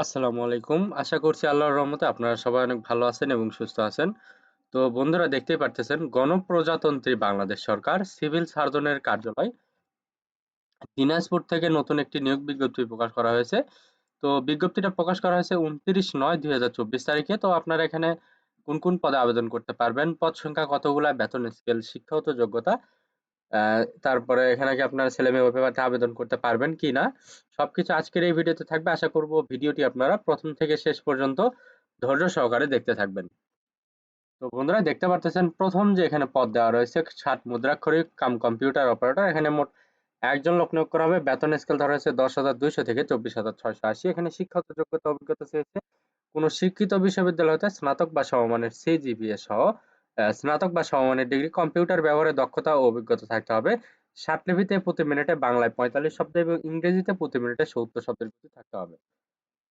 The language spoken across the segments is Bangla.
আসসালামু আলাইকুম। আশা করছি আল্লাহর রহমতে আপনারা সবাই অনেক ভালো আছেন এবং সুস্থ আছেন। তো বন্ধুরা, দেখতেই পারতেছেন, গণপ্রজাতন্ত্রী বাংলাদেশ সরকার সিভিল সার্জনের কার্যালয় দিনাজপুর থেকে নতুন একটি নিয়োগ বিজ্ঞপ্তি প্রকাশ করা হয়েছে। তো বিজ্ঞপ্তিটা প্রকাশ করা হয়েছে উনত্রিশ নয় দুই হাজার চব্বিশ তারিখে। তো আপনারা এখানে কোন কোন পদে আবেদন করতে পারবেন? পদ সংখ্যা কতগুলা? বেতন স্কেল, শিক্ষাগত যোগ্যতা তারপরে এখানে কি আপনারা ছেলে মেয়ে পেপারে আবেদন করতে পারবেন কি না, সবকিছু আজকের এই ভিডিওতে থাকবে। আশা করব ভিডিওটি আপনারা প্রথম থেকে শেষ পর্যন্ত ধৈর্য সহকারে দেখতে থাকবেন। তো বন্ধুরা, দেখতে পারতেছেন প্রথম যে এখানে পদ দেওয়া রয়েছে, ষাট মুদ্রাক্ষরিক কাম কম্পিউটার অপারেটর। এখানে মোট একজন লোক নিয়োগ করা হবে। বেতন স্কেল ধরা হয়েছে দশ হাজার দুইশো থেকে চব্বিশ হাজার ছয়শো আশি। এখানে শিক্ষাগত যোগ্যতা অভিজ্ঞতা চেয়েছে। কোন শিক্ষিত বিশ্ববিদ্যালয় হতে স্নাতক বা সমমানের সিজিপিএ সহ স্নাতক বা সমমানের ডিগ্রি কম্পিউটার ব্যবহারে দক্ষতা ও অভিজ্ঞতা থাকতে হবে। লিপিতে প্রতি মিনিটে বাংলায় পঁয়তাল্লিশ শব্দ এবং ইংরেজিতে প্রতি মিনিটে সত্তর শব্দের বেশি থাকতে হবে।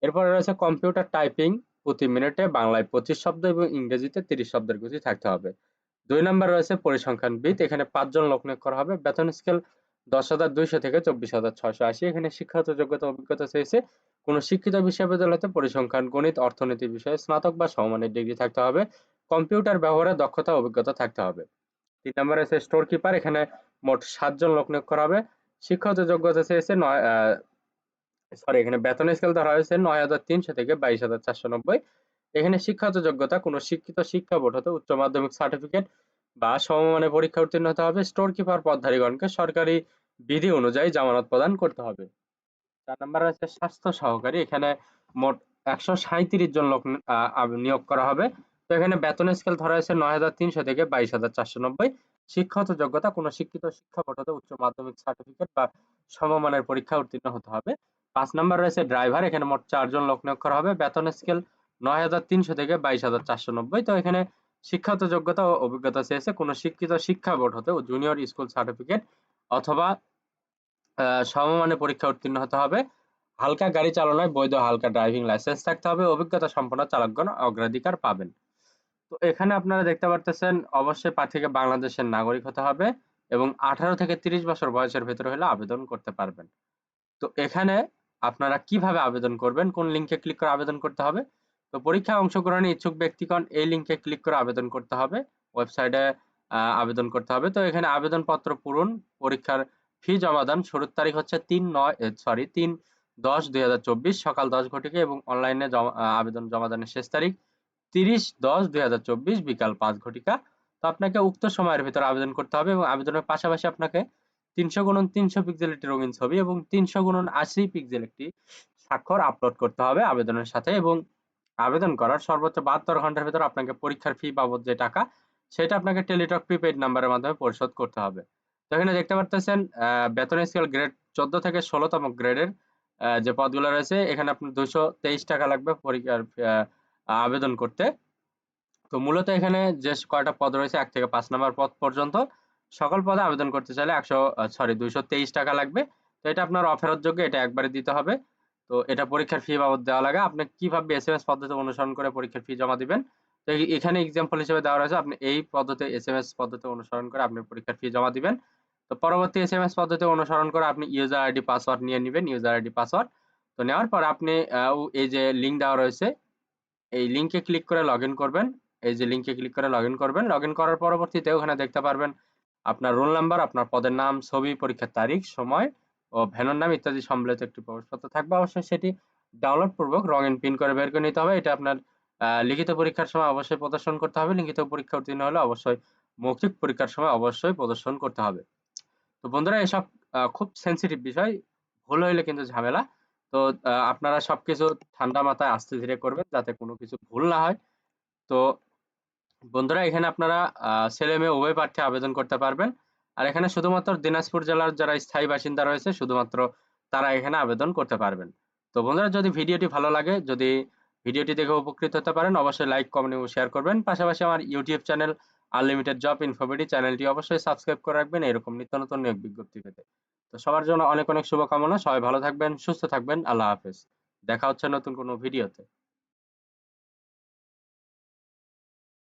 এরপরে রয়েছে কম্পিউটার টাইপিং প্রতি মিনিটে বাংলায় পঁচিশ শব্দ এবং ইংরেজিতে তিরিশ শব্দের বেশি থাকতে হবে। দুই নম্বর রয়েছে পরিসংখ্যানবিদ, এখানে পাঁচজন লোক নিয়োগ করা হবে। বেতন স্কেল দশ হাজার দুইশো থেকে চব্বিশ হাজার ছয়শো আশি। এখানে শিক্ষাগত যোগ্যতা অভিজ্ঞতা চেয়েছে কোনো শিক্ষিত বিশ্ববিদ্যালয়তে পরিসংখ্যান, গণিত, অর্থনীতি বিষয়ে স্নাতক বা সমমানের ডিগ্রি থাকতে হবে। কম্পিউটার ব্যবহারে দক্ষতা অভিজ্ঞতা থাকতে হবে। তিন নম্বরে আছে স্টোর কিপার এখানে মোট সাতজন লোক নিয়োগ করা হবে। শিক্ষাগত যোগ্যতা চেয়েছে নয় সরি এখানে বেতন স্কেল ধরা হয়েছে নয় হাজার তিনশো থেকে বাইশ হাজার চারশো নব্বই। এখানে শিক্ষাগত যোগ্যতা, কোনো শিক্ষিত শিক্ষা বোর্ড হতে উচ্চ মাধ্যমিক সার্টিফিকেট বা সমমানের পরীক্ষা উত্তীর্ণ হতে হবে। স্টোর কিপার পদধারীগণকে সরকারি বিধি অনুযায়ী জামানত প্রদান করতে হবে। চার নম্বর আছে স্বাস্থ্য সহকারী, এখানে মোট একশো সাঁত্রিশ জন লোক নিয়োগ করা হবে। তো এখানে বেতন স্কেল ধরা হয়েছে নয় হাজার তিনশো থেকে বাইশ হাজার চারশো নব্বই। শিক্ষাগত যোগ্যতা, কোনো শিক্ষিত শিক্ষা বোর্ড উচ্চ মাধ্যমিক সার্টিফিকেট বা সমমানের পরীক্ষা উত্তীর্ণ হতে হবে। পাঁচ নম্বর রয়েছে ড্রাইভার এখানে মোট চারজন লোক নিয়োগ করা হবে। বেতন স্কেল নয় হাজার তিনশো থেকে বাইশ হাজার চারশো নব্বই। তো এখানে শিক্ষাগত যোগ্যতা ও অভিজ্ঞতা চেয়েছে, কোনো শিক্ষিত শিক্ষা বোর্ড হতে জুনিয়র স্কুল সার্টিফিকেট অথবা সমমানের পরীক্ষা উত্তীর্ণ হতে হবে। হালকা গাড়ি চালনায় বৈধ হালকা ড্রাইভিং লাইসেন্স থাকতে হবে। অভিজ্ঞতা সম্পন্ন চালকগণ অগ্রাধিকার পাবেন। তো এখানে আপনারা দেখতে পারতেছেন, অবশ্যই প্রার্থীকে বাংলাদেশের নাগরিক হতে হবে এবং আঠারো থেকে তিরিশ বছর বয়সের ভেতরে হলে আবেদন করতে পারবেন। তো এখানে আপনারা কীভাবে আবেদন করবেন, কোন লিঙ্কে ক্লিক করে আবেদন করতে হবে? তো পরীক্ষায় অংশগ্রহণে ইচ্ছুক ব্যক্তিগণ এই লিঙ্কে ক্লিক করে আবেদন করতে হবে ওয়েবসাইটে আবেদন করতে হবে। তো এখানে আবেদনপত্র পূরণ, পরীক্ষার ফি জমা দান শুরুর তারিখ হচ্ছে তিন নয় সরি তিন দশ দুই সকাল দশ ঘটিকে এবং অনলাইনে আবেদন জমা দানের শেষ তারিখ। তিরিশ দশ দুই বিকাল পাঁচ ঘটিকা। তো আপনাকে উক্ত সময়ের ভিতরে আবেদন করতে হবে এবং আবেদনের পাশাপাশি আপনাকে তিনশো গুণন তিনশো পিক্সেল একটি রঙিন ছবি এবং তিনশো গুণন আশি পিক্সেল একটি স্বাক্ষর আপলোড করতে হবে আবেদনের সাথে এবং আবেদন করার সর্বোচ্চ বাহাত্তর ঘণ্টার ভিতরে আপনাকে পরীক্ষার ফি বাবদ যে টাকা, সেটা আপনাকে টেলিটক প্রিপেড নাম্বারের মাধ্যমে পরিশোধ করতে হবে। তো এখানে দেখতে পারতেছেন বেতন স্কেল গ্রেড চোদ্দ থেকে ষোলোতম গ্রেডের যে পদগুলো রয়েছে, এখানে আপনার দুশো তেইশ টাকা লাগবে পরীক্ষার আবেদন করতে। তো মূলত এখানে যে কয়টা পদ রয়েছে, এক থেকে পাঁচ নাম্বার পদ পর্যন্ত সকল পদে আবেদন করতে চাইলে একশো সরি দুইশো তেইশ টাকা লাগবে। তো এটা আপনার অফেরত যোগ্য, এটা একবারে দিতে হবে। তো এটা পরীক্ষার ফি বাবদ দেওয়া লাগে। আপনি কীভাবে এস এম এস পদ্ধতি অনুসরণ করে পরীক্ষার ফি জমা দিবেন? তো এখানে এক্সাম্পল হিসেবে দেওয়া রয়েছে, আপনি এই পদ্ধতি এস এম এস পদ্ধতি অনুসরণ করে আপনি পরীক্ষার ফি জমা দিবেন। তো পরবর্তী এস এম এস পদ্ধতি অনুসরণ করে আপনি ইউজার আইডি পাসওয়ার্ড নিয়ে নেবেন ইউজার আইডি পাসওয়ার্ড তো নেওয়ার পর আপনি এই যে লিঙ্ক দেওয়া রয়েছে এই লিঙ্কে ক্লিক করে লগ করবেন। এই যে লিঙ্কে ক্লিক করে লগ করবেন। লগ করার পরবর্তীতে ওখানে দেখতে পারবেন আপনার রোল নাম্বার আপনার পদের নাম, ছবি, পরীক্ষার তারিখ, সময় ও ভ্যানের নাম ইত্যাদি সম্বলিত একটি প্রবেশপত্র থাকবে। অবশ্যই সেটি ডাউনলোড পূর্বক রঙিন পিন করে বের করে নিতে হবে। এটা আপনার লিখিত পরীক্ষার সময় অবশ্যই প্রদর্শন করতে হবে। লিখিত পরীক্ষা উত্তীর্ণ হলে অবশ্যই মৌখিক পরীক্ষার সময় অবশ্যই প্রদর্শন করতে হবে। তো বন্ধুরা, এসব খুব সেন্সিটিভ বিষয়। ভুল হইলে কিন্তু ঝামেলা। তো আপনারা সবকিছু ঠান্ডা মাথায় আস্তে ধীরে করবেন যাতে কোনো কিছু ভুল না হয়। তো, বন্ধুরা, এখানে আপনারা ছেলে মেয়ে উভয় প্রার্থী আবেদন করতে পারবেন। আর এখানে শুধুমাত্র দিনাজপুর জেলার যারা স্থায়ী বাসিন্দা রয়েছে, শুধুমাত্র তারা এখানে আবেদন করতে পারবেন। তো, বন্ধুরা, যদি ভিডিওটি ভালো লাগে, যদি ভিডিওটি দেখে উপকৃত হতে পারেন, অবশ্যই লাইক, কমেন্ট এবং শেয়ার করবেন। পাশাপাশি আমার YouTube channel unlimited job InfoBD চ্যানেলটি অবশ্যই সাবস্ক্রাইব করে রাখবেন, এরকম নিত্য নতুন নিয়োগ বিজ্ঞপ্তি পেতে। তো সবার জন্য অনেক অনেক শুভকামনা, সবাই ভালো থাকবেন, সুস্থ থাকবেন, আল্লাহ হাফেজ। দেখা হচ্ছে নতুন কোনো ভিডিওতে।